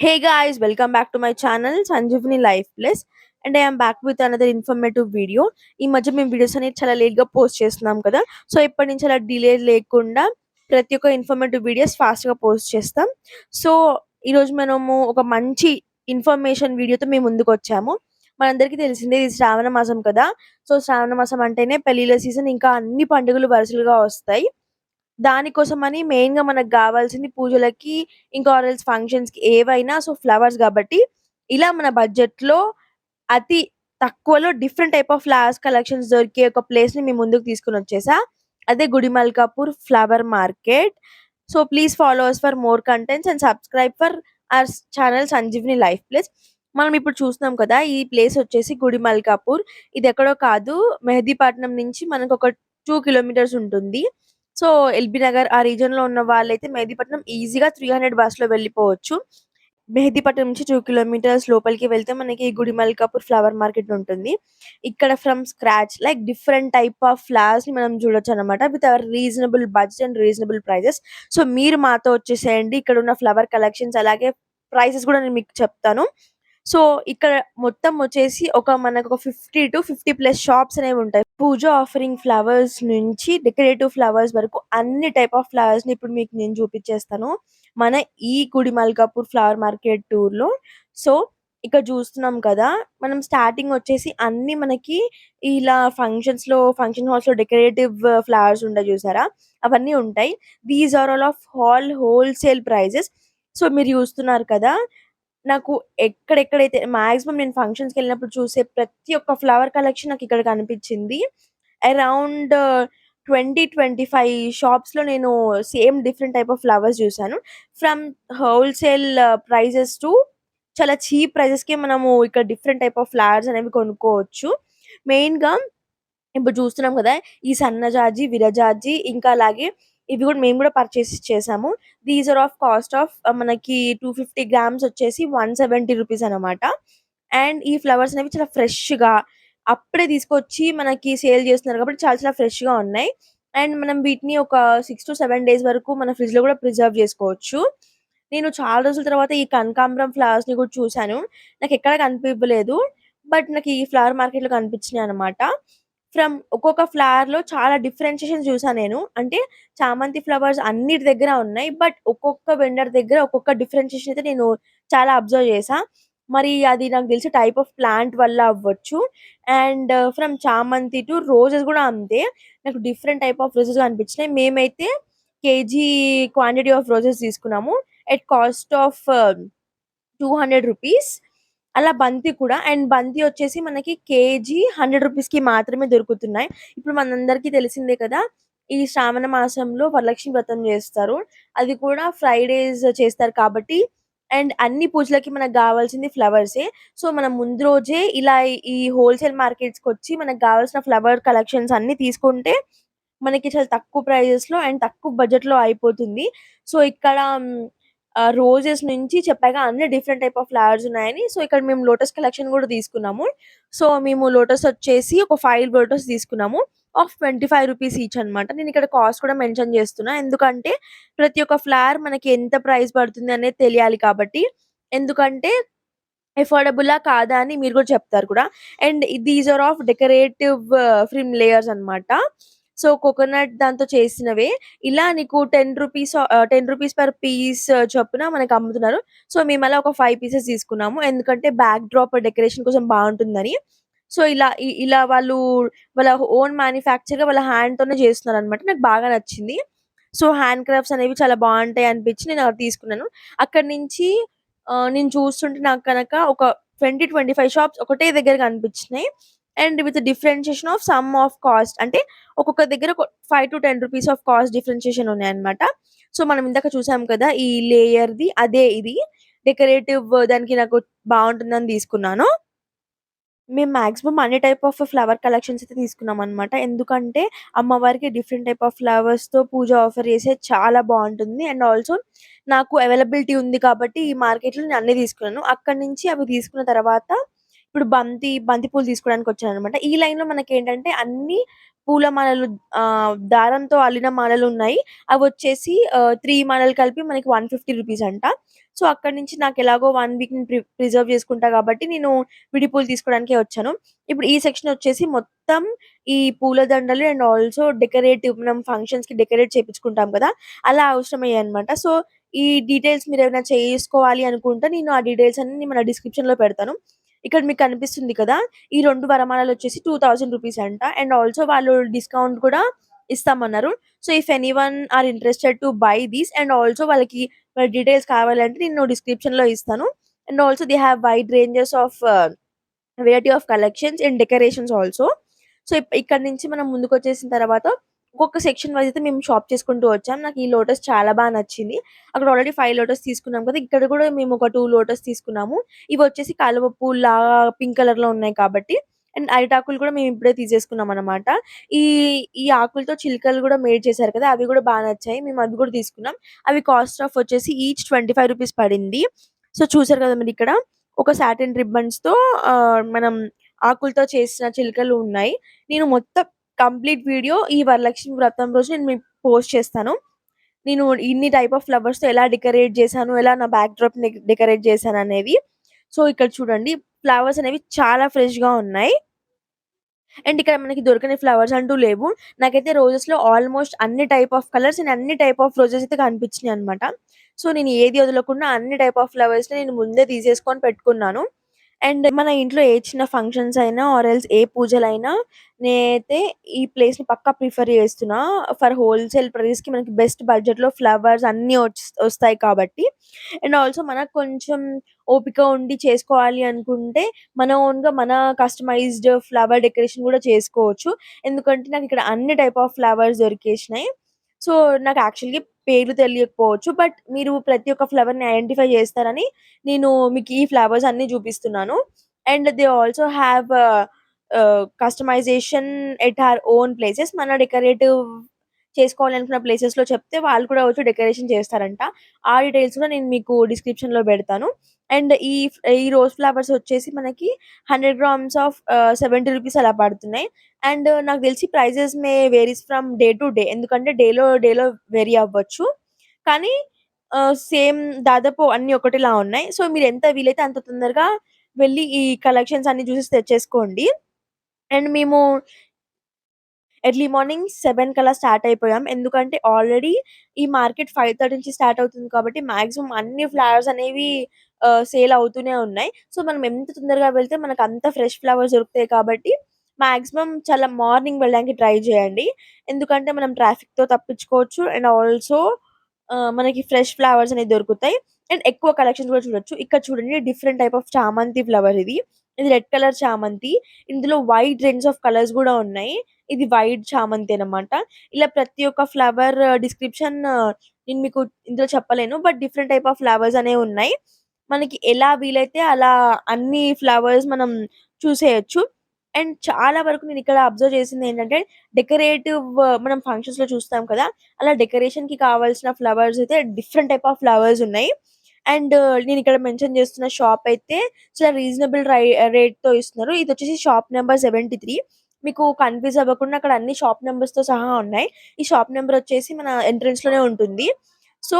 Hey guys welcome back to my channel Sanjeevani life plus and I'm back with another informative video ఈ మధ్య మేము videos అనేది చాలా లేట్గా పోస్ట్ చేస్తున్నాం కదా. సో ఇప్పటి నుంచి అలా డిలే లేకుండా ప్రతి ఒక్క ఇన్ఫర్మేటివ్ వీడియోస్ ఫాస్ట్గా పోస్ట్ చేస్తాం. సో ఈరోజు మనము ఒక మంచి ఇన్ఫర్మేషన్ వీడియోతో మేము ముందుకు వచ్చాము. మనందరికీ తెలిసిందే ఇది శ్రావణ మాసం కదా. సో శ్రావణ మాసం అంటేనే పెళ్ళిళ్ళ సీజన్ ఇంకా అన్ని పండుగలు వరుసలుగా వస్తాయి. దానికోసమని మెయిన్గా మనకు కావాల్సింది పూజలకి ఇంకా ఆర్ఎల్స్ ఫంక్షన్స్కి ఏవైనా సో ఫ్లవర్స్ కాబట్టి ఇలా మన బడ్జెట్లో అతి తక్కువలో different type of flowers collections దొరికే ఒక ప్లేస్ని మీ ముందుకు తీసుకుని వచ్చేసా. అదే Gudimalkapur flower market. So please followers for more contents and subscribe for our channel Sanjeevini life place. మనం ఇప్పుడు చూస్తున్నాం కదా ఈ ప్లేస్ వచ్చేసి గుడిమల్కాపూర్ ఇది ఎక్కడో కాదు మెహదీపట్నం నుంచి మనకు ఒక టూ కిలోమీటర్స్ ఉంటుంది. సో ఎల్బీ నగర్ ఆ రీజన్లో ఉన్న వాళ్ళైతే మెహదీపట్నం ఈజీగా త్రీ హండ్రెడ్ బస్లో వెళ్ళిపోవచ్చు. మెహదీపట్నం నుంచి టూ కిలోమీటర్స్ లోపలికి వెళ్తే మనకి గుడి మల్కాపూర్ ఫ్లవర్ మార్కెట్ ఉంటుంది. ఇక్కడ from scratch like different type of ఫ్లవర్స్ని మనం చూడొచ్చు అనమాట with our reasonable budget and reasonable prices so మీరు మాతో వచ్చేసేయండి. ఇక్కడ ఉన్న ఫ్లవర్ కలెక్షన్స్ అలాగే ప్రైసెస్ కూడా నేను మీకు చెప్తాను. సో ఇక్కడ మొత్తం వచ్చేసి ఒక మనకు ఒక fifty to fifty plus shops అనేవి ఉంటాయి. పూజ ఆఫరింగ్ ఫ్లవర్స్ నుంచి డెకరేటివ్ ఫ్లవర్స్ వరకు అన్ని టైప్ ఆఫ్ ఫ్లవర్స్ని ఇప్పుడు మీకు నేను చూపించేస్తాను. మన ఈ గుడి మల్కాపూర్ ఫ్లవర్ మార్కెట్ టూర్లో. సో ఇక్కడ చూస్తున్నాం కదా మనం స్టార్టింగ్ వచ్చేసి అన్ని మనకి ఇలా ఫంక్షన్స్లో ఫంక్షన్ హాల్స్లో డెకరేటివ్ ఫ్లవర్స్ ఉంటాయి చూసారా? అవన్నీ ఉంటాయి. These are all of whole wholesale prices so మీరు చూస్తున్నారు కదా నాకు ఎక్కడెక్కడైతే మాక్సిమం నేను ఫంక్షన్స్కి వెళ్ళినప్పుడు చూసే ప్రతి ఒక్క ఫ్లవర్ కలెక్షన్ నాకు ఇక్కడ కనిపించింది. అరౌండ్ ట్వంటీ ట్వంటీ ఫైవ్ షాప్స్లో నేను same different type of flowers చూసాను. ఫ్రమ్ హోల్సేల్ ప్రైజెస్ టు చాలా చీప్ ప్రైజెస్కి మనము ఇక్కడ డిఫరెంట్ టైప్ ఆఫ్ ఫ్లవర్స్ అనేవి కొనుక్కోవచ్చు. మెయిన్గా ఇప్పుడు చూస్తున్నాం కదా ఈ సన్నజాజి విరజాజి ఇంకా అలాగే ఇవి కూడా మేము కూడా పర్చేస్ చేసాము. These are of cost of మనకి టూ ఫిఫ్టీ గ్రామ్స్ వచ్చేసి వన్ సెవెంటీ రూపీస్ అనమాట అండ్ ఈ ఫ్లవర్స్ అనేవి చాలా ఫ్రెష్గా అప్పుడే తీసుకొచ్చి మనకి సేల్ చేస్తున్నారు కాబట్టి చాలా చాలా ఫ్రెష్గా ఉన్నాయి. అండ్ మనం వీటిని ఒక సిక్స్ టు సెవెన్ డేస్ వరకు మన ఫ్రిడ్జ్లో కూడా ప్రిజర్వ్ చేసుకోవచ్చు. నేను చాలా రోజుల తర్వాత ఈ కనకాంబరం ఫ్లవర్స్ని కూడా చూశాను. నాకు ఎక్కడ కనిపించలేదు. బట్ నాకు ఈ ఫ్లవర్ మార్కెట్లో కనిపించినాయి అనమాట ఫ్రమ్ ఒక్కొక్క ఫ్లవర్లో చాలా డిఫరెన్షియేషన్ చూసాను నేను. అంటే చామంతి ఫ్లవర్స్ అన్నిటి దగ్గర ఉన్నాయి. బట్ ఒక్కొక్క వెండర్ దగ్గర ఒక్కొక్క డిఫరెన్షియేషన్ అయితే నేను చాలా అబ్జర్వ్ చేసా. మరి అది నాకు తెలిసి టైప్ ఆఫ్ ప్లాంట్ వల్ల అవ్వచ్చు. అండ్ ఫ్రమ్ చామంతి టు రోజెస్ కూడా అంతే. నాకు డిఫరెంట్ టైప్ ఆఫ్ రోజెస్ అనిపించినాయి. మేమైతే కేజీ క్వాంటిటీ ఆఫ్ రోజెస్ తీసుకున్నాము. At cost of two hundred rupees. అలా బంతి కూడా. అండ్ బంతి వచ్చేసి మనకి కేజీ హండ్రెడ్ రూపీస్కి మాత్రమే దొరుకుతున్నాయి. ఇప్పుడు మనందరికీ తెలిసిందే కదా ఈ శ్రావణ మాసంలో వరలక్ష్మి వ్రతం చేస్తారు. అది కూడా ఫ్రైడేస్ చేస్తారు కాబట్టి. అండ్ అన్ని పూజలకి మనకు కావాల్సింది ఫ్లవర్సే. సో మనం ముందు రోజే ఇలా ఈ హోల్సేల్ మార్కెట్స్కి వచ్చి మనకు కావాల్సిన ఫ్లవర్ కలెక్షన్స్ అన్ని తీసుకుంటే మనకి చాలా తక్కువ ప్రైజెస్లో అండ్ తక్కువ బడ్జెట్లో అయిపోతుంది. సో ఇక్కడ రోజెస్ నుంచి చెప్పాగా అన్ని డిఫరెంట్ టైప్ ఆఫ్ ఫ్లవర్స్ ఉన్నాయని. సో ఇక్కడ మేము లోటస్ కలెక్షన్ కూడా తీసుకున్నాము. సో మేము లోటస్ వచ్చేసి ఒక ఫైవ్ లోటస్ తీసుకున్నాము. Of twenty five rupees each అనమాట నేను ఇక్కడ కాస్ట్ కూడా మెన్షన్ చేస్తున్నా. ఎందుకంటే ప్రతి ఒక్క ఫ్లవర్ మనకి ఎంత ప్రైస్ పడుతుంది అనేది తెలియాలి కాబట్టి. ఎందుకంటే ఎఫోర్డబుల్ కాదా అని మీరు కూడా చెప్తారు కూడా. And these are of decorative from layers అన్నమాట. సో కోకోనట్ దాంతో చేసినవే. ఇలా నీకు ten rupees ten rupees per piece చొప్పున మనకు అమ్ముతున్నారు. సో మేము అలా ఒక ఫైవ్ పీసెస్ తీసుకున్నాము. ఎందుకంటే బ్యాక్ డ్రాప్ డెకరేషన్ కోసం బాగుంటుందని. సో ఇలా ఇలా వాళ్ళు వాళ్ళ ఓన్ మ్యానుఫ్యాక్చర్గా వాళ్ళ హ్యాండ్ తోనే చేస్తున్నారు అనమాట నాకు బాగా నచ్చింది. సో హ్యాండ్ క్రాఫ్ట్స్ అనేవి చాలా బాగుంటాయి అనిపించి నేను అక్కడ తీసుకున్నాను. అక్కడి నుంచి uh, నేను చూస్తుంటే నాకు కనుక ఒక ట్వంటీ ట్వంటీ ఫైవ్ షాప్స్ ఒకటే దగ్గర కనిపించినాయి. And with differentiation of some of cost. అంటే ఒక్కొక్క దగ్గర five to ten rupees of cost differentiation ఉన్నాయన్నమాట. సో మనం ఇందాక చూసాం కదా ఈ లేయర్ ది అదే ఇది. డెకరేటివ్ దానికి నాకు బాగుంటుందని తీసుకున్నాను. మేము మాక్సిమం అన్ని టైప్ ఆఫ్ ఫ్లవర్ కలెక్షన్స్ అయితే తీసుకున్నాం అనమాట ఎందుకంటే అమ్మవారికి డిఫరెంట్ టైప్ ఆఫ్ ఫ్లవర్స్తో పూజ ఆఫర్ చేసే చాలా బాగుంటుంది. అండ్ ఆల్సో నాకు అవైలబిలిటీ ఉంది కాబట్టి ఈ మార్కెట్లో నేను అన్ని తీసుకున్నాను. అక్కడ నుంచి అవి తీసుకున్న తర్వాత ఇప్పుడు బంతి బంతి పూలు తీసుకోవడానికి వచ్చాను అనమాట ఈ లైన్లో మనకి ఏంటంటే అన్ని పూల మాలలు ఆ దారంతో అల్లిన మాలలు ఉన్నాయి అవి వచ్చేసి త్రీ మాలలు కలిపి మనకి 150 రూపీస్ అంట. సో, అక్కడ నుంచి నాకెలాగో 1 వీక్‌ని ప్రి ప్రిజర్వ్ చేసుకుంటా కాబట్టి నేను విడి పూలు తీసుకోవడానికే వచ్చాను. ఇప్పుడు ఈ సెక్షన్ వచ్చేసి మొత్తం ఈ పూల దండలు అండ్ ఆల్సో డెకరేటివ్ మనం ఫంక్షన్స్కి డెకరేట్ చేపించుకుంటాం కదా! అలా అవసరమయ్యాయన్నమాట. సో, ఈ డీటెయిల్స్ మీరు ఏమైనా చేసుకోవాలి అనుకుంటే నేను ఆ డీటెయిల్స్ అన్ని మన డిస్క్రిప్షన్లో పెడతాను. ఇక్కడ మీకు కనిపిస్తుంది కదా! ఈ రెండు వరమాలలు వచ్చేసి టూ థౌజండ్ రూపీస్ అంట. అండ్ ఆల్సో వాళ్ళు డిస్కౌంట్ కూడా ఇస్తామన్నారు. So, if anyone are interested to buy these and also వాళ్ళకి వాళ్ళ డీటెయిల్స్ కావాలంటే నేను డిస్క్రిప్షన్‌లో ఇస్తాను. And also they have wide ranges of variety of collections and decorations also. So, ఇక్కడ నుంచి మనం ముందుకు వచ్చేసిన తర్వాత ఒక్కొక్క సెక్షన్ వైజ్ అయితే మేము షాప్ చేసుకుంటూ వచ్చాం. నాకు ఈ లోటస్ చాలా బాగా నచ్చింది. అక్కడ ఆల్రెడీ ఫైవ్ లోటస్ తీసుకున్నాం కదా! ఇక్కడ కూడా మేము ఒక టూ లోటస్ తీసుకున్నాము. ఇవి వచ్చేసి కలువ లాగా పింక్ కలర్లో ఉన్నాయి కాబట్టి అండ్ అరిటాకులు కూడా మేము ఇప్పుడే తీసేసుకున్నామనమాట. ఈ ఈ ఆకులతో చిలుకలు కూడా మేడ్ చేశారు కదా! అవి కూడా బాగా నచ్చాయి. మేము అవి కూడా తీసుకున్నాం. అవి కాస్ట్ ఆఫ్ వచ్చేసి ఈచ్ 25 రూపీస్ పడింది. సో, చూసారు కదా మీరిక్కడ ఒక సాటిన్ రిబ్బన్స్‌తో తో మనం ఆకులతో చేసిన చిలుకలు ఉన్నాయి. నేను మొత్తం కంప్లీట్ వీడియో ఈ వరలక్ష్మి వ్రతం రోజు నేను మీకు పోస్ట్ చేస్తాను. నేను ఇన్ని టైప్ ఆఫ్ ఫ్లవర్స్‌తో ఎలా డెకరేట్ చేశాను, ఎలా నా బ్యాక్ డ్రాప్ డెకరేట్ చేశాను అనేవి సో, ఇక్కడ చూడండి ఫ్లవర్స్ అనేవి చాలా ఫ్రెష్‌గా ఉన్నాయి. అండ్ ఇక్కడ మనకి దొరకని ఫ్లవర్స్ అంటూ లేవు. నాకైతే రోజెస్‌లో ఆల్మోస్ట్ అన్ని టైప్ ఆఫ్ కలర్స్ అండ్ అన్ని టైప్ ఆఫ్ రోజెస్ అయితే కనిపించినాయన్నమాట. సో, నేను ఏది వదలకుండా అన్ని టైప్ ఆఫ్ ఫ్లవర్స్‌ని నేను ముందే తీసేసుకొని పెట్టుకున్నాను. అండ్ మన ఇంట్లో ఏ చిన్న ఫంక్షన్స్ అయినా ఆర్ ఎల్స్ ఏ పూజలైనా నేనైతే ఈ ప్లేస్‌ని పక్కా ప్రిఫర్ చేస్తున్నా. ఫర్ హోల్‌సేల్ ప్రైస్‌కి మనకి బెస్ట్ బడ్జెట్‌లో ఫ్లవర్స్ అన్నీ ఒచ్ వస్తాయి కాబట్టి. అండ్ ఆల్సో మనకు కొంచెం ఓపిక ఉండి చేసుకోవాలి అనుకుంటే మన ఓన్‌గా మన కస్టమైజ్డ్ ఫ్లవర్ డెకరేషన్ కూడా చేసుకోవచ్చు. ఎందుకంటే నాకిక్కడ అన్ని టైప్ ఆఫ్ ఫ్లవర్స్ దొరికేసినాయి. సో, నాకు యాక్చువల్‌గా పేర్లు తెలియకపోవచ్చు. బట్ మీరు ప్రతి ఒక్క ఫ్లవర్‌ని ఐడెంటిఫై చేస్తారని నేను మీకు ఈ ఫ్లవర్స్ అన్నీ చూపిస్తున్నాను. And they also have customisation at her own places. మన డెకరేటివ్ చేసుకోవాలనుకున్న ప్లేసెస్‌లో చెప్తే వాళ్ళు కూడా వచ్చి డెకరేషన్ చేస్తారంట. ఆ డీటెయిల్స్ కూడా నేను మీకు డిస్క్రిప్షన్‌లో పెడతాను. అండ్ ఈ ఈ రోజ్ ఫ్లవర్స్ వచ్చేసి మనకి 100 గ్రామ్స్ ఆఫ్ సెవెంటీ రూపీస్ అలా పడుతున్నాయి. అండ్ నాకు తెలిసి prices may varies from day to day. ఎందుకంటే డేలో డేలో వేరీ అవ్వచ్చు. కానీ uh, సేమ్ దాదాపు అన్ని ఒకటిలా ఉన్నాయి. సో, మీరు ఎంత వీలైతే అంత తొందరగా వెళ్ళి ఈ కలెక్షన్స్ అన్ని చూసి తెచ్చేసుకోండి. అండ్ మేము ఎర్లీ మార్నింగ్ సెవెన్ కల్లా స్టార్ట్ అయిపోయాం. ఎందుకంటే ఆల్రెడీ ఈ మార్కెట్ 5:30 నుంచి స్టార్ట్ అవుతుంది కాబట్టి మాక్సిమం అన్ని ఫ్లవర్స్ అనేవి సేల్ అవుతూనే ఉన్నాయి. సో, మనం ఎంత తొందరగా వెళ్తే మనకు అంత ఫ్రెష్ ఫ్లవర్స్ దొరుకుతాయి కాబట్టి మాక్సిమం చాలా మార్నింగ్ వెళ్ళడానికి ట్రై చేయండి. ఎందుకంటే మనం ట్రాఫిక్‌తో తప్పించుకోవచ్చు. అండ్ ఆల్సో మనకి ఫ్రెష్ ఫ్లవర్స్ అనేవి దొరుకుతాయి. అండ్ ఎక్కువ కలెక్షన్స్ కూడా చూడొచ్చు. ఇక్కడ చూడండి డిఫరెంట్ టైప్ ఆఫ్ చామంతి ఫ్లవర్ ఇది. ఇది రెడ్ కలర్ చామంతి. ఇందులో వైట్ రేంజ్ ఆఫ్ కలర్స్ కూడా ఉన్నాయి. ఇది వైట్ చామంతి అన్నమాట. ఇలా ప్రతి ఒక్క ఫ్లవర్ డిస్క్రిప్షన్ నేను మీకు ఇందులో చెప్పలేను. But different type of flowers అనేవి ఉన్నాయి. మనకి ఎలా వీలైతే అలా అన్ని ఫ్లవర్స్ మనం చూసేయొచ్చు. అండ్ చాలా వరకు నేను ఇక్కడ అబ్జర్వ్ చేసిందేంటంటే డెకరేటివ్ మనం ఫంక్షన్స్‌లో చూస్తాం కదా! అలా డెకరేషన్‌కి కావాల్సిన ఫ్లవర్స్ అయితే డిఫరెంట్ టైప్ ఆఫ్ ఫ్లవర్స్ ఉన్నాయి. అండ్ నేను ఇక్కడ మెన్షన్ చేస్తున్న షాప్ అయితే చాలా రీజనబుల్ రై రేట్‌తో ఇస్తున్నారు. ఇది వచ్చేసి షాప్ నెంబర్ సెవెంటీ త్రీ మీకు కన్‌ఫ్యూజ్ అవ్వకుండా అక్కడ అన్ని షాప్ నంబర్స్‌తో సహా ఉన్నాయి. ఈ షాప్ నెంబర్ వచ్చేసి మన ఎంట్రన్స్‌లోనే ఉంటుంది. సో,